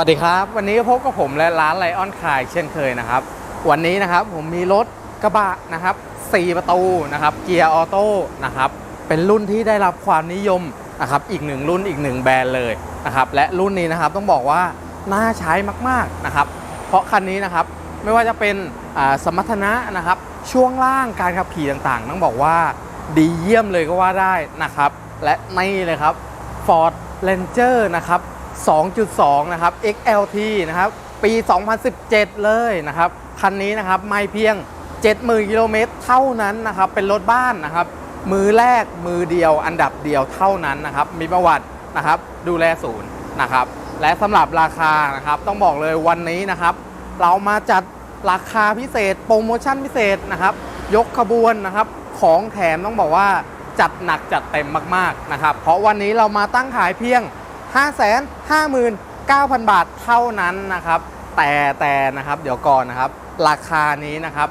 สวัสดีครับ วันนี้พบกับผมและร้านไลออนคายเช่นเคยนะครับ วันนี้นะครับผมมีรถกระบะนะครับ 4 ประตูนะครับเกียร์ออโต้นะครับเป็นรุ่นที่ได้รับความนิยมนะครับอีกหนึ่งรุ่นอีกหนึ่งแบรนด์เลยนะครับและรุ่นนี้นะครับต้องบอกว่าน่าใช้มากๆนะครับ เพราะคันนี้นะครับไม่ว่าจะเป็นสมรรถนะนะครับ ช่วงล่างการขับขี่ต่างๆ ต้องบอกว่าดีเยี่ยมเลยก็ว่าได้นะครับ และนี่เลยครับ Ford Ranger นะครับ 2.2 นะครับ XLT นะครับ ปี 2017 เลยนะครับ คันนี้นะครับไม่เพียง 70,000กิโลเมตรเท่านั้นนะครับ เป็นรถบ้านนะครับ มือแรกมือเดียวอันดับเดียวเท่านั้นนะครับ มีประวัตินะครับ ดูแลศูนย์นะครับ และสำหรับราคานะครับ ต้องบอกเลยวันนี้นะครับ เรามาจัดราคาพิเศษ โปรโมชั่นพิเศษนะครับ ยกขบวนนะครับ ของแถมต้องบอกว่าจัดหนักจัดเต็มมากๆนะครับ เพราะวันนี้เรามาตั้งขายเพียง 559,000 บาทเท่านั้นนะครับ แต่แต่นะครับเดี๋ยวก่อนนะครับ ราคานี้นะครับ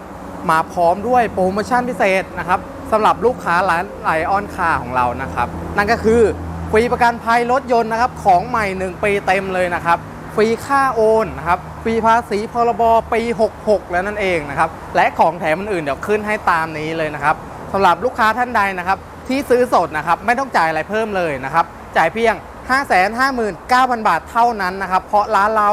มาพร้อมด้วยโปรโมชั่นพิเศษนะครับสำหรับลูกค้าร้านไลออนคาของเรานะครับ นั่นก็คือฟรีประกันภัยรถยนต์นะครับ ของใหม่ 1 ปีเต็มเลยนะครับฟรีค่าโอนนะครับฟรีภาษีพรบปี 66 แล้วนั่นเองนะครับ และของแถมอื่นๆเดี๋ยวขึ้นให้ตามนี้เลยนะครับสำหรับลูกค้าท่านใดนะครับ ที่ซื้อสดนะครับ ไม่ต้องจ่ายอะไรเพิ่มเลยนะครับ จ่ายเพียง 559,000 บาทเท่านั้นนะครับ เพราะร้านเรา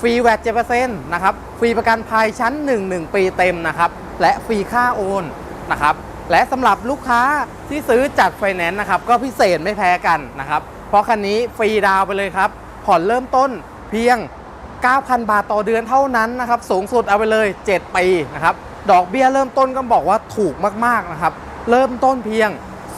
ฟรีแวด7%นะครับ ฟรีประกันภัยชั้น 1 1 ปีเต็มนะครับ และฟรีค่าโอนนะครับ และสำหรับลูกค้าที่ซื้อจัดไฟแนนซ์นะครับ ก็พิเศษไม่แพ้กันนะครับ เพราะคันนี้ฟรีดาวไปเลยครับ ผ่อนเริ่มต้นเพียง 9,000 บาทต่อเดือนเท่านั้นนะครับ สูงสุดเอาไปเลย 7 ปีนะครับ ดอกเบี้ยเริ่มต้นก็บอกว่าถูกมากๆนะครับ เริ่มต้นเพียง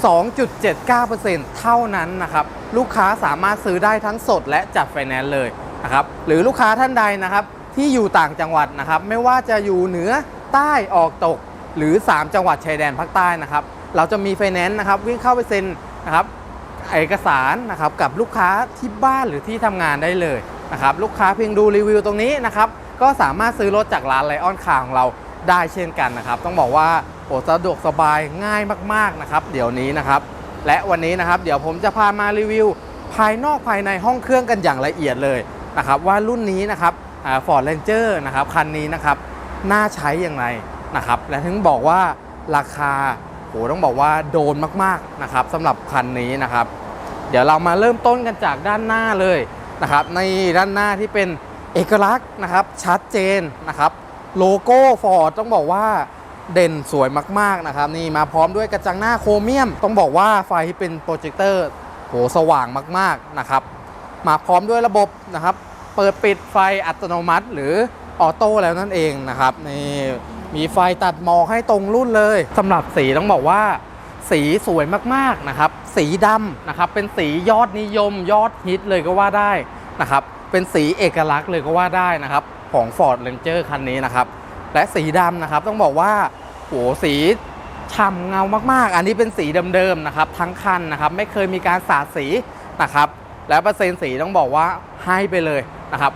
2.79%เท่านั้นนะครับ ลูกค้าสามารถซื้อได้ทั้งสดและจัดไฟแนนซ์เลยนะครับ หรือลูกค้าท่านใดนะครับ ที่อยู่ต่างจังหวัดนะครับ ไม่ว่าจะอยู่เหนือใต้ออกตก หรือ 3 จังหวัดชายแดนภาคใต้นะครับ เราจะมีไฟแนนซ์นะครับ วิ่งเข้าไปเซ็นนะครับ เอกสารนะครับกับลูกค้าที่บ้านหรือที่ทำงานได้เลยนะครับ ลูกค้าเพียงดูรีวิวตรงนี้นะครับ ก็สามารถซื้อรถจากร้านไลออนคาของเราได้เช่นกันนะครับ ต้องบอกว่า โอ้สะดวกสบายง่ายมากๆนะครับ เดี๋ยวนี้นะครับ และวันนี้นะครับ เดี๋ยวผมจะพามารีวิว ภายนอกภายในห้องเครื่องกันอย่างละเอียดเลยนะครับว่ารุ่นนี้นะครับฟอร์ดเรนเจอร์นะครับคันนี้นะครับน่าใช้อย่างไรนะครับและถึงบอกว่าราคาโหต้องบอกว่าโดนมากๆนะครับสำหรับคันนี้นะครับ เดี๋ยวเรามาเริ่มต้นกันจากด้านหน้าเลยนะครับในด้านหน้าที่เป็นเอกลักษณ์นะครับชัดเจนนะครับโลโก้ฟอร์ดต้องบอกว่า เด่นสวยมากๆนะครับนี่มาพร้อมด้วยกระจังหน้าโครเมียม ต้องบอกว่าไฟเป็นโปรเจคเตอร์โหสว่างมากๆนะครับ มาพร้อมด้วยระบบนะครับ เปิดปิดไฟอัตโนมัติ หรือออโต้แล้วนั่นเองนะครับนี่มีไฟตัดหมอกให้ตรงรุ่นเลยสำหรับสีต้องบอกว่า สีสวยมากๆนะครับ สีดำนะครับเป็นสียอดนิยมยอดฮิตเลยก็ว่าได้นะครับเป็นสีเอกลักษณ์เลยก็ว่าได้นะครับของ Ford Ranger คันนี้นะครับ และสีดำนะครับต้องบอกว่าโหสีฉ่ำเงามากๆ อันนี้เป็นสีเดิมๆนะครับทั้งคันนะครับไม่เคยมีการสาดสีนะครับและเปอร์เซ็นต์สีต้องบอกว่าให้ไปเลยนะครับ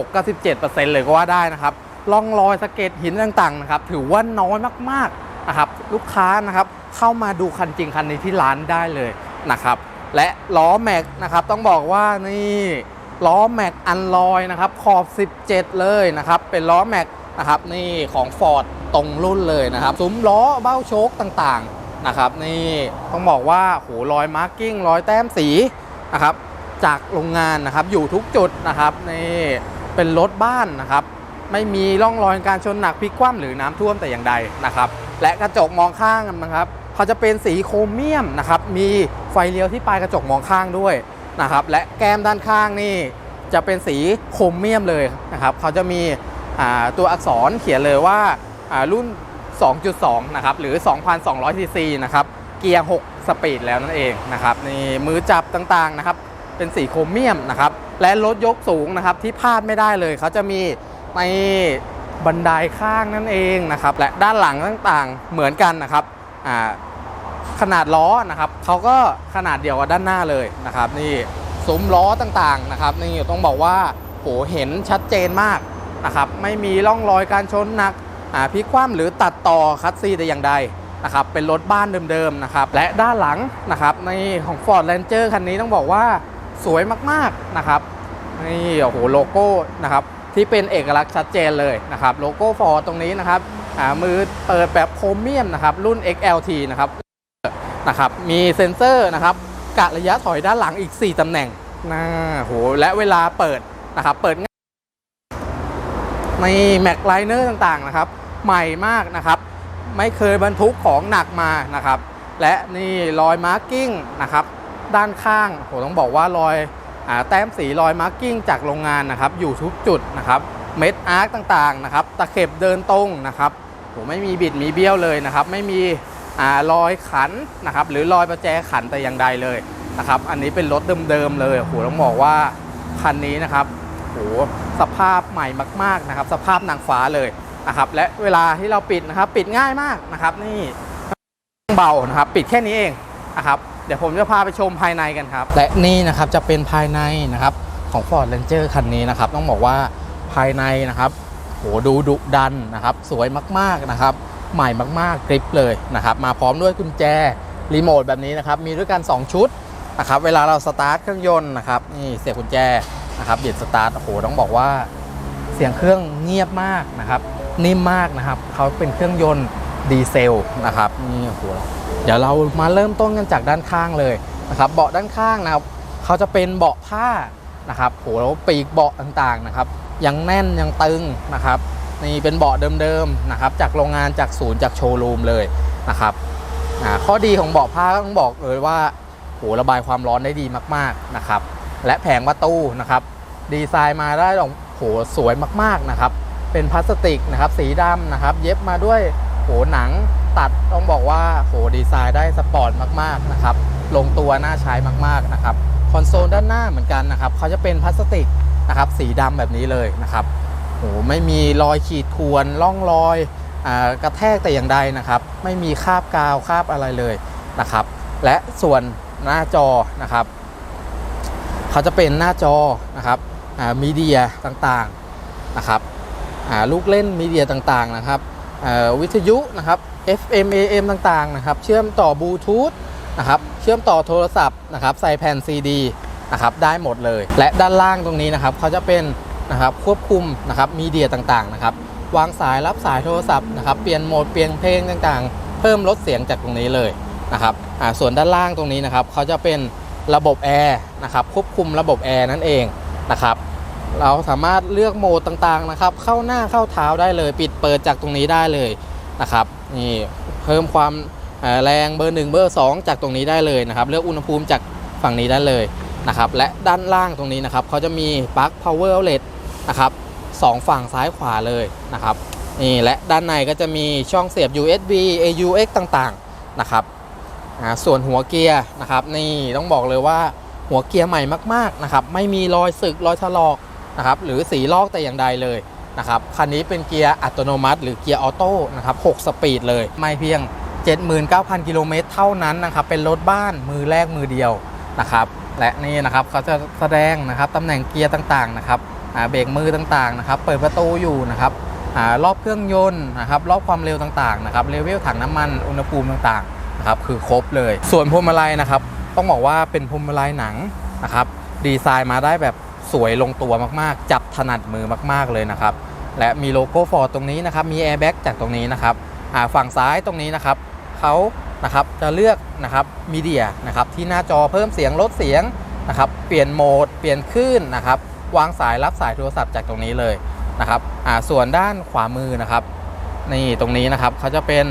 96-97%เลยก็ว่าได้นะครับร่องรอยสะเก็ดหินต่างๆนะครับถือว่าน้อยมากๆนะครับลูกค้านะครับเข้ามาดูคันจริงคันนี้ที่ร้านได้เลยนะครับและล้อแม็กนะครับต้องบอกว่านี่ล้อแม็กอันลอยนะครับขอบ 17 เลยนะครับเป็นล้อแม็ก นะครับนี่ของ Ford ตรงรุ่นเลยนะครับซุ้มล้อเบ้าโชคต่างๆนะครับนี่ต้องบอกว่าโหรอยมาร์กิ้งรอยแต้มสีนะครับจากโรงงานนะครับอยู่ทุกจุดนะครับนี่เป็นรถบ้านนะครับไม่มีร่องรอยการชนหนักพลิกคว่ำหรือน้ำท่วมแต่อย่างใดนะครับและกระจกมองข้างนะครับเขาจะเป็นสีโครเมียมนะครับมีไฟเลี้ยวที่ปลายกระจกมองข้างด้วยนะครับและแก้มด้านข้างนี่จะเป็นสีโครเมียมเลยนะครับเขาจะมี ตัวอักษรเขียนเลยว่าอ่ารุ่น 2.2 นะครับ หรือ 2,200 ซีซีนะครับ เกียร์ 6 สปีดแล้วนั่นเองนะครับนี่มือจับต่างๆนะครับ เป็นสีโครเมียมนะครับ และรถยกสูงนะครับที่พลาดไม่ได้เลย เขาจะมีในบันไดข้างนั่นเองนะครับ และด้านหลังต่างๆเหมือนกันนะครับขนาดล้อนะครับเขาก็ขนาดเดียวกับด้านหน้าเลยนะครับ นี่ซุ้มล้อต่างๆนะครับ นี่ต้องบอกว่าโหเห็นชัดเจนมาก นะครับไม่มีร่องรอยการชนหนักพลิกคว่ำหรือตัดต่อคัสซีแต่อย่างใดนะครับเป็นรถบ้านเดิมๆนะครับและด้านหลังนะครับในของ Ford Ranger คันนี้ต้องบอกว่าสวยมากๆนะครับนี่โอ้โหโลโก้นะครับที่เป็นเอกลักษณ์ชัดเจนเลยนะครับโลโก้ฟอร์ตรงนี้นะครับมือเปิดแบบโครเมียมนะครับรุ่น XLT นะครับนะครับมีเซ็นเซอร์นะครับกะระยะถอยด้านหลังอีก 4ตำแหน่งนะโหและเวลาเปิดนะครับเปิดง่าย ในแม็กไลเนอร์ต่างๆนะครับ ใหม่มากนะครับ ไม่เคยบรรทุกของหนักมานะครับ และนี่รอยมาร์กิ้งนะครับ ด้านข้างผมต้องบอกว่ารอยอแต้มสีรอยมาร์กิ้งจากโรงงานนะครับ อยู่ทุกจุดนะครับ เม็ดอาร์คต่างๆนะครับ ตะเข็บเดินตรงนะครับผมไม่มีบิดมีเบี้ยวเลยนะครับ ไม่มีอรอยขันนะครับ หรือรอยประแจขันแต่อย่างใดเลยนะครับ อันนี้เป็นรถเดิมๆเลยโอ้โหต้องบอกว่าคันนี้นะครับ โหสภาพใหม่มาก ๆนะครับ สภาพนางฟ้าเลยนะครับ และเวลาที่เราปิดนะครับ ปิดง่ายมากนะครับ นี่เบานะครับ ปิดแค่นี้เองนะครับ เดี๋ยวผมจะพาไปชมภายในกันครับ และนี่นะครับจะเป็นภายในนะครับของ Ford Ranger คันนี้นะครับ ต้องบอกว่าภายในนะครับโหดูดุดันนะครับ สวยมากๆนะครับ ใหม่มากๆกริปเลยนะครับ มาพร้อมด้วยกุญแจรีโมทแบบนี้นะครับ มีด้วยกัน 2 ชุดนะครับ เวลาเราสตาร์ทเครื่องยนต์นะครับ นี่เสียบกุญแจ นะครับเบียดสตาร์ทโอ้โหต้องบอกว่าเสียงเครื่องเงียบมากนะครับ นิ่มมากนะครับเขาเป็นเครื่องยนต์ดีเซลนะครับนี่โอ้โหเดี๋ยวเรามาเริ่มต้นกันจากด้านข้างเลยนะครับ เบาะด้านข้างนะครับเขาจะเป็นเบาะผ้านะครับโหแล้วปีกเบาะต่างๆนะครับ ยังแน่นยังตึงนะครับนี่เป็นเบาะเดิมๆนะครับ จากโรงงานจากศูนย์จากโชว์รูมเลยนะครับข้อดีของเบาะผ้าต้องบอกเลยว่าโหระบายความร้อนได้ดีมากๆนะครับ และแผงประตูนะครับ ดีไซน์มาได้โหสวยมากๆนะครับ เป็นพลาสติกนะครับ สีดำนะครับ เย็บมาด้วยโหหนังตัดต้องบอกว่าโหดีไซน์ได้สปอร์ตมากๆนะครับ ลงตัวน่าใช้มากๆนะครับคอนโซลด้านหน้าเหมือนกันนะครับเขาจะเป็นพลาสติกนะครับ สีดำแบบนี้เลยนะครับโหไม่มีรอยขีดข่วนร่องรอยอกระแทกแต่อย่างใดนะครับ ไม่มีคราบกาวคราบอะไรเลยนะครับ และส่วนหน้าจอนะครับ เขาจะเป็นหน้าจอนะครับมีเดียต่างๆนะครับลูกเล่นมีเดียต่างๆนะครับวิทยุนะครับ FM AM ต่างๆนะครับ เชื่อมต่อบลูทูธนะครับ เชื่อมต่อโทรศัพท์นะครับใส่แผ่น CD นะครับได้หมดเลย และด้านล่างตรงนี้นะครับเขาจะเป็นนะครับควบคุมนะครับมีเดียต่างๆนะครับวางสายรับสายโทรศัพท์นะครับเปลี่ยนโหมดเปลี่ยนเพลงต่างๆ เพิ่มลดเสียงจากตรงนี้เลยนะครับส่วนด้านล่างตรงนี้นะครับเขาจะเป็น ระบบแอร์นะครับควบคุมระบบแอร์นั่นเองนะครับเราสามารถเลือกโหมดต่างๆนะครับ เข้าหน้าเข้าเท้าได้เลย ปิดเปิดจากตรงนี้ได้เลยนะครับนี่เพิ่มความแรงเบอร์ 1 เบอร์ 2 จากตรงนี้ได้เลยนะครับ เลือกอุณหภูมิจากฝั่งนี้ได้เลยนะครับ และด้านล่างตรงนี้นะครับเขาจะมีปลั๊ก power outlet นะครับสองฝั่งซ้ายขวาเลยนะครับนี่และด้านในก็จะมีช่องเสียบ USB AUX ต่างๆนะครับ ส่วนหัวเกียร์นะครับนี่ต้องบอกเลยว่าหัวเกียร์ใหม่มากๆนะครับไม่มีรอยสึกรอยถลอกนะครับหรือสีลอกแต่อย่างใดเลยนะครับคันนี้เป็นเกียร์อัตโนมัติ หรือเกียร์ออโต้นะครับ6สปีดเลย ไม่เพียง 79,000 กิโลเมตรเท่านั้นนะครับเป็นรถบ้านมือแรกมือเดียวนะครับและนี่นะครับเขาจะแสดงนะครับตำแหน่งเกียร์ต่างๆนะครับเบรกมือต่างๆนะครับเปิดประตูอยู่นะครับอารอบเครื่องยนต์นะครับรอบความเร็วต่างๆนะครับเลเวลถังน้ำมันอุณหภูมิต่างๆ นะครับคือครบเลย ส่วนพวงมาลัยนะครับ ต้องบอกว่าเป็นพวงมาลัยหนังนะครับดีไซน์มาได้แบบสวยลงตัวมากๆ จับถนัดมือมากๆเลยนะครับและมีโลโก้ฟอร์ตรงนี้นะครับมีแอร์แบ็กจากตรงนี้นะครับอ่าฝั่งซ้ายตรงนี้นะครับเขานะครับจะเลือกนะครับมีเดียนะครับที่หน้าจอเพิ่มเสียงลดเสียงนะครับเปลี่ยนโหมด เปลี่ยนคลื่นนะครับวางสายรับสายโทรศัพท์จากตรงนี้เลยนะครับอ่าส่วนด้านขวามือนะครับนี่ตรงนี้นะครับเขาจะเป็น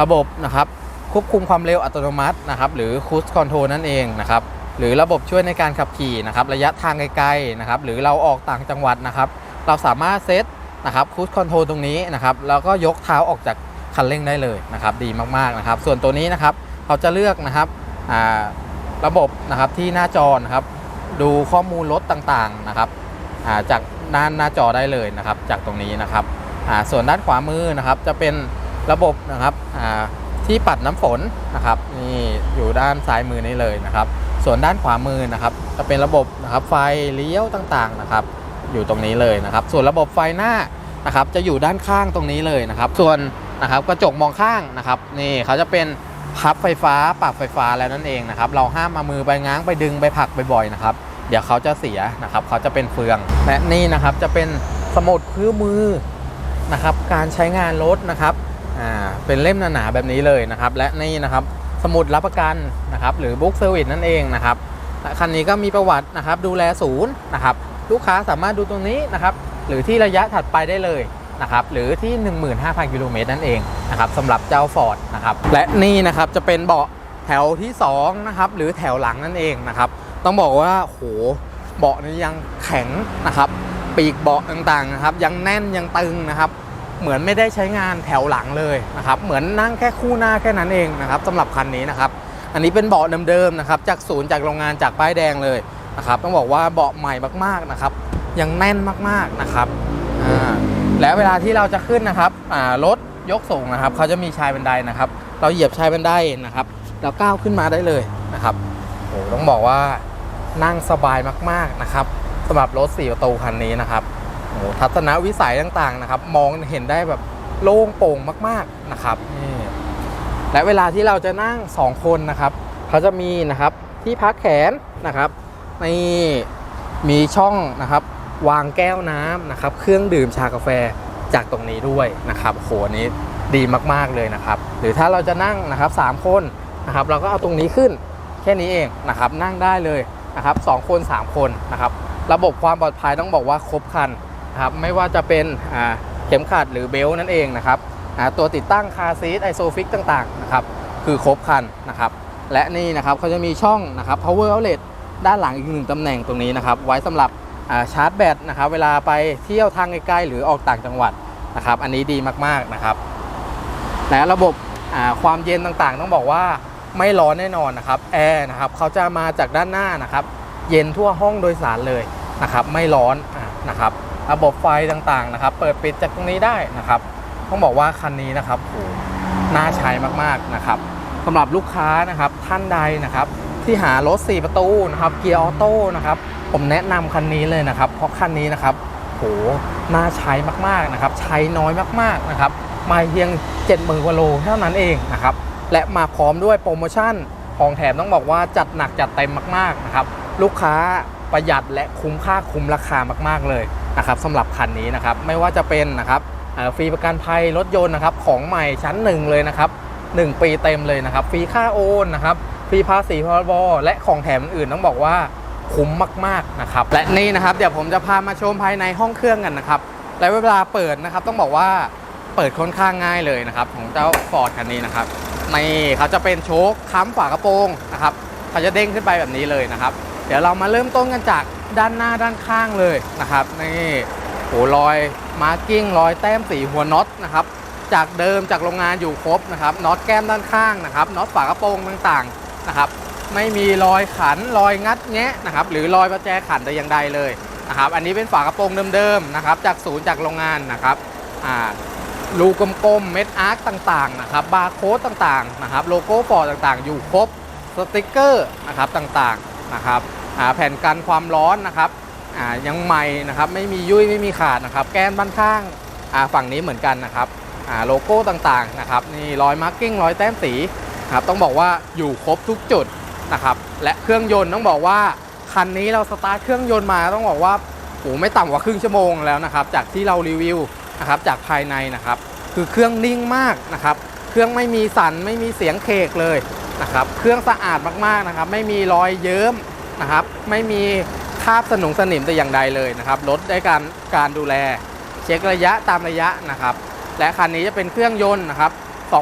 ระบบนะครับ ควบคุมความเร็วอัตโนมัตินะครับหรือ Cruise Control นั่นเองนะครับหรือระบบช่วยในการขับขี่นะครับระยะทางไกลๆนะครับหรือเราออกต่างจังหวัดนะครับเราสามารถเซตนะครับคูดคอนโทรลตรงนี้นะครับแล้วก็ยกเท้าออกจากคันเร่งได้เลยนะครับดีมากๆนะครับส่วนตัวนี้นะครับเขาจะเลือกนะครับระบบนะครับที่หน้าจอนะครับดูข้อมูลรถต่างๆนะครับาจากด้านหน้าจอได้เลยนะครับจากตรงนี้นะครับส่วนด้านขวามือนะครับจะเป็นระบบนะครับ ที่ปัดน้ำฝนนะครับนี่อยู่ด้านซ้ายมือนี้เลยนะครับ ส่วนด้านขวามือนะครับ จะเป็นระบบนะครับไฟเลี้ยวต่างๆนะครับ อยู่ตรงนี้เลยนะครับ ส่วนระบบไฟหน้านะครับ จะอยู่ด้านข้างตรงนี้เลยนะครับ ส่วนนะครับกระจกมองข้างนะครับนี่เขาจะเป็นพับไฟฟ้าปรับไฟฟ้าแล้วนั่นเองนะครับ เราห้ามมามือไปง้างไปดึงไปผลักบ่อยๆนะครับ เดี๋ยวเขาจะเสียนะครับ เขาจะเป็นเฟืองและนี่นะครับจะเป็นสมุดคู่มือนะครับ การใช้งานรถนะครับ เป็นเล่มหนาๆแบบนี้เลยนะครับ และนี่นะครับสมุดรับประกันนะครับ หรือบุ๊กเซอร์วิสนั่นเองนะครับคันนี้ก็มีประวัตินะครับ ดูแลศูนย์นะครับ ลูกค้าสามารถดูตรงนี้นะครับ หรือที่ระยะถัดไปได้เลยนะครับ หรือที่ 15,000กิโลเมตรนั่นเองนะครับสำหรับเจ้า Ford นะครับ และนี่นะครับจะเป็นเบาะแถวที่2นะครับ หรือแถวหลังนั่นเองนะครับ ต้องบอกว่าโหเบาะนี้ยังแข็งนะครับ ปีกเบาะต่างๆนะครับ ยังแน่นยังตึงนะครับ เหมือนไม่ได้ใช้งานแถวหลังเลยนะครับเหมือนนั่งแค่คู่หน้าแค่นั้นเองนะครับสำหรับคันนี้นะครับอันนี้เป็นเบาะเดิมๆนะครับจากศูนย์จากโรงงานจากป้ายแดงเลยนะครับต้องบอกว่าเบาะใหม่มากๆนะครับยังแน่นมากๆนะครับอ่าและเวลาที่เราจะขึ้นนะครับอ่ารถยกสูงนะครับเขาจะมีชายบันไดนะครับ เราเหยียบชายบันไดนะครับเราก้าวขึ้นมาได้เลยนะครับโอ้ต้องบอกว่านั่งสบายมากๆนะครับสำหรับรถ4ประตูคันนี้นะครับ โอ้ทัศนวิสัยต่างๆนะครับ มองเห็นได้แบบโล่งโปร่งมากๆนะครับนี่และเวลาที่เราจะนั่ง 2 คนนะครับเขาจะมีนะครับที่พักแขนนะครับนี่มีช่องนะครับ วางแก้วน้ำนะครับ เครื่องดื่มชากาแฟจากตรงนี้ด้วยนะครับโหอันนี้ดีมากๆเลยนะครับ หรือถ้าเราจะนั่งนะครับสามคนนะครับ เราก็เอาตรงนี้ขึ้นแค่นี้เองนะครับนั่งได้เลยนะครับสองคนสามคนนะครับ ระบบความปลอดภัยต้องบอกว่าครบครัน นะครับไม่ว่าจะเป็นเข็มขัดหรือเบลต์นั่นเองนะครับตัวติดตั้งคาร์ซีทไอโซฟิกต่างๆนะครับคือครบครันนะครับและนี่นะครับเขาจะมีช่องนะครับ power outlet ด้านหลังอีกหนึ่งตำแหน่งตรงนี้นะครับไว้สำหรับาชาร์จแบตนะครับเวลาไปเที่ยวทางไกลๆหรือออกต่างจังหวัดนะครับอันนี้ดีมากๆนะครับและระบบความเย็นต่างๆ ต้องบอกว่าไม่ร้อนแน่นอนนะครับแอร์นะครับเขาจะมาจากด้านหน้านะครับเย็นทั่วห้องโดยสารเลยนะครับไม่ร้อนอะนะครับ ระบบไฟต่างๆนะครับ เปิดปิดจากตรงนี้ได้นะครับ ต้องบอกว่าคันนี้นะครับโหน่าใช้มากๆนะครับสำหรับลูกค้านะครับท่านใดนะครับ ที่หารถ 4 ประตูนะครับเกียร์ออโต้นะครับผมแนะนำคันนี้เลยนะครับ เพราะคันนี้นะครับโหน่าใช้มากๆนะครับ ใช้น้อยมากๆนะครับมาเพียง 70,000กว่าโลเท่านั้นเองนะครับและมาพร้อมด้วยโปรโมชั่นของแถมต้องบอกว่าจัดหนักจัดเต็มมากๆนะครับ ลูกค้าประหยัดและคุ้มค่าคุ้มราคามากๆเลย นะครับสำหรับคันนี้นะครับไม่ว่าจะเป็นนะครับฟรีประกันภัยรถยนต์นะครับของใหม่ชั้นหนึ่งเลยนะครับ1 ปีเต็มเลยนะครับฟรีค่าโอนนะครับฟรีภาษีพรบและของแถมอื่นต้องบอกว่าคุ้มมากๆนะครับและนี่นะครับเดี๋ยวผมจะพามาชมภายในห้องเครื่องกันนะครับและเวลาเปิดนะครับต้องบอกว่าเปิดค่อนข้างง่ายเลยนะครับของเจ้าฟอร์ดคันนี้นะครับนี่เขาจะเป็นโชคค้ำฝากระโปรงนะครับเขาจะเด้งขึ้นไปแบบนี้เลยนะครับ เดี๋ยวเรามาเริ่มต้นกันจากด้านหน้าด้านข้างเลยนะครับนี่โหรอยมาร์กิ้งรอยแต้มสีหัวน็อตนะครับจากเดิมจากโรงงานอยู่ครบนะครับน็อตแก้มด้านข้างนะครับน็อตฝากระโปรงต่างๆนะครับ ไม่มีรอยขันรอยงัดแงะนะครับ หรือรอยประแจขันแต่อย่างใดเลยนะครับ อันนี้เป็นฝากระโปรงเดิมๆนะครับ จากศูนย์จากโรงงานนะครับอ่ารูกลมๆเม็ดอาร์คต่างๆนะครับบาร์โค้ดต่างๆนะครับ โลโก้ฟอร์ดต่างๆ อยู่ครบสติกเกอร์นะครับต่างๆ นะครับแผ่นกันความร้อนนะครับยังใหม่นะครับไม่มียุ่ยไม่มีขาดนะครับ แก้มด้านข้างฝั่งนี้เหมือนกันนะครับโลโก้ต่างๆนะครับนี่รอยมาร์กิ้งรอยแต้มสีครับต้องบอกว่าอยู่ครบทุกจุดนะครับและเครื่องยนต์ต้องบอกว่าคันนี้เราสตาร์ทเครื่องยนต์มาต้องบอกว่าโอ้ไม่ต่ำกว่าครึ่งชั่วโมงแล้วนะครับจากที่เรารีวิวนะครับจากภายในนะครับ คือเครื่องนิ่งมากนะครับ เครื่องไม่มีสั่นไม่มีเสียงเคกเลย นะครับ เครื่องสะอาดมากๆนะครับ ไม่มีรอยเยิ้มนะครับ ไม่มีคราบสนุงสนิมแต่อย่างใดเลยนะครับลดได้การการดูแล เช็คระยะตามระยะนะครับ และคันนี้จะเป็นเครื่องยนต์นะครับ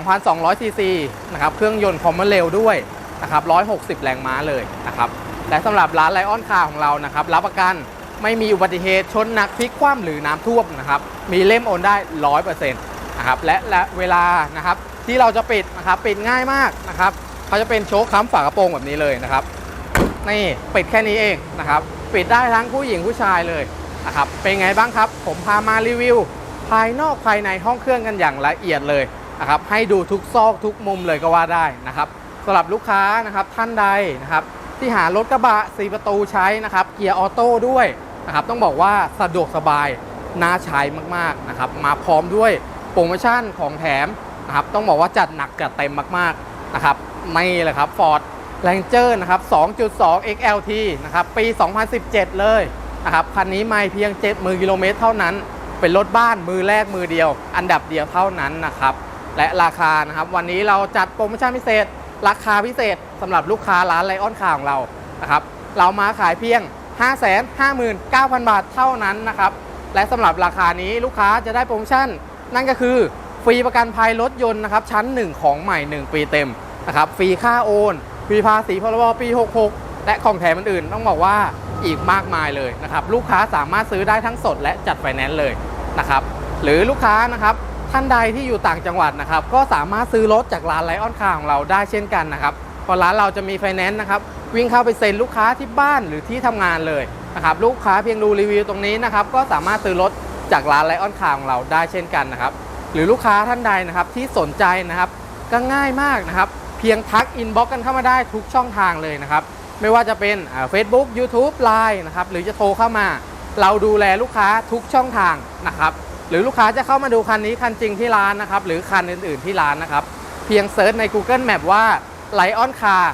2,200 ซีซีนะครับ เครื่องยนต์คอมมอนเร็วด้วยนะครับ 160 แรงม้าเลยนะครับ และสำหรับร้านไลออนคาร์ของเรานะครับ รับประกันไม่มีอุบัติเหตุชนหนักพลิกคว่ำหรือน้ำท่วมนะครับ มีเล่มโอนได้ 100%นะครับและและเวลานะครับที่เราจะปิดนะครับปิดง่ายมากนะครับ เขาจะเป็นโชคค้ำฝากระโปรงแบบนี้เลยนะครับ นี่ปิดแค่นี้เองนะครับ ปิดได้ทั้งผู้หญิงผู้ชายเลยนะครับ เป็นไงบ้างครับ ผมพามารีวิว ภายนอกภายในห้องเครื่องกันอย่างละเอียดเลยนะครับ ให้ดูทุกซอกทุกมุมเลยก็ว่าได้นะครับสำหรับลูกค้านะครับท่านใดนะครับ ที่หารถกระบะ4ประตูใช้นะครับ เกียร์ออโต้ด้วยนะครับ ต้องบอกว่าสะดวกสบายน่าใช้มากๆนะครับ มาพร้อมด้วยโปรโมชั่นของแถมนะครับ ต้องบอกว่าจัดหนักจัดเต็มมากๆนะครับ ไม่เลยครับฟอร์ด Ranger นะครับ 2.2 XLT นะครับ ปี 2017 เลยนะครับ คันนี้ไม่เพียง 70,000กิโลเมตรเท่านั้น เป็นรถบ้านมือแรกมือเดียว อันดับเดียวเท่านั้นนะครับ และราคานะครับ วันนี้เราจัดโปรโมชั่นพิเศษ ราคาพิเศษสำหรับลูกค้าร้านไลออนคาของเรานะครับ เรามาขายเพียง 559,000 บาทเท่านั้นนะครับ และสำหรับราคานี้ลูกค้าจะได้โปรโมชั่น นั่นก็คือฟรีประกันภัยรถยนต์นะครับชั้น 1 ของใหม่ 1 ปีเต็ม นะครับฟรีค่าโอนฟรีภาษีพรบปี 66 และของแถมอื่นๆต้องบอกว่าอีกมากมายเลยนะครับลูกค้าสามารถซื้อได้ทั้งสดและจัดไฟแนนซ์เลยนะครับหรือลูกค้านะครับท่านใดที่อยู่ต่างจังหวัดนะครับก็สามารถซื้อรถจากร้านไลออนคาของเราได้เช่นกันนะครับเพราะร้านเราจะมีไฟแนนซ์นะครับวิ่งเข้าไปเซ็นลูกค้าที่บ้านหรือที่ทำงานเลยนะครับลูกค้าเพียงดูรีวิวตรงนี้นะครับก็สามารถซื้อรถจากร้านไลออนคาของเราได้เช่นกันนะครับหรือลูกค้าท่านใดนะครับที่สนใจนะครับก็ง่ายมากนะครับ พียงทักอินบ็อกกันเข้ามาได้ทุกช่องทางเลยนะครับ ไม่ว่าจะเป็นเฟซบุ๊กยูทูบไลน์นะครับหรือจะโทรเข้ามา เราดูแลลูกค้าทุกช่องทางนะครับ หรือลูกค้าจะเข้ามาดูคันนี้คันจริงที่ร้านนะครับ หรือคันอื่น ๆที่ร้านนะครับ เพียงเซิร์ชใน Google Map ว่า Lion Car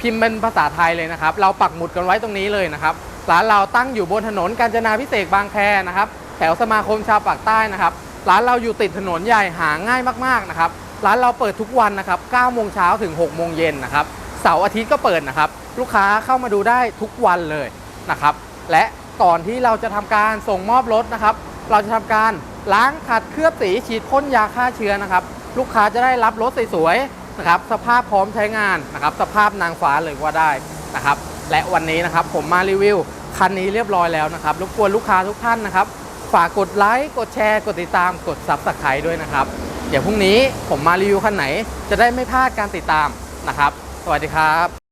พิมพ์เป็นภาษาไทยเลยนะครับ เราปักหมุดกันไว้ตรงนี้เลยนะครับร้านเราตั้งอยู่บนถนนกาญจนาพิเศษบางแคนะครับ แถวสมาคมชาวปากใต้นะครับ ร้านเราอยู่ติดถนนใหญ่หาง่ายมากๆนะครับ ร้านเราเปิดทุกวันนะครับ9โมงเช้าถึง6โมงเย็นนะครับเสาร์อาทิตย์ก็เปิดนะครับ ลูกค้าเข้ามาดูได้ทุกวันเลยนะครับ และก่อนที่เราจะทำการส่งมอบรถนะครับ เราจะทำการล้างขัดเคลือบสีฉีดพ่นยาฆ่าเชื้อนะครับ ลูกค้าจะได้รับรถสวยๆนะครับ สภาพพร้อมใช้งานนะครับ สภาพนางฟ้าเลยว่าได้นะครับ และวันนี้นะครับผมมารีวิวคันนี้เรียบร้อยแล้วนะครับรบกวนลูกค้าทุกท่านนะครับ ฝากกดไลค์กดแชร์ กดติดตามกด Subscribe ด้วยนะครับ เดี๋ยวพรุ่งนี้ผมมารีวิวคันไหน จะได้ไม่พลาดการติดตามนะครับ สวัสดีครับ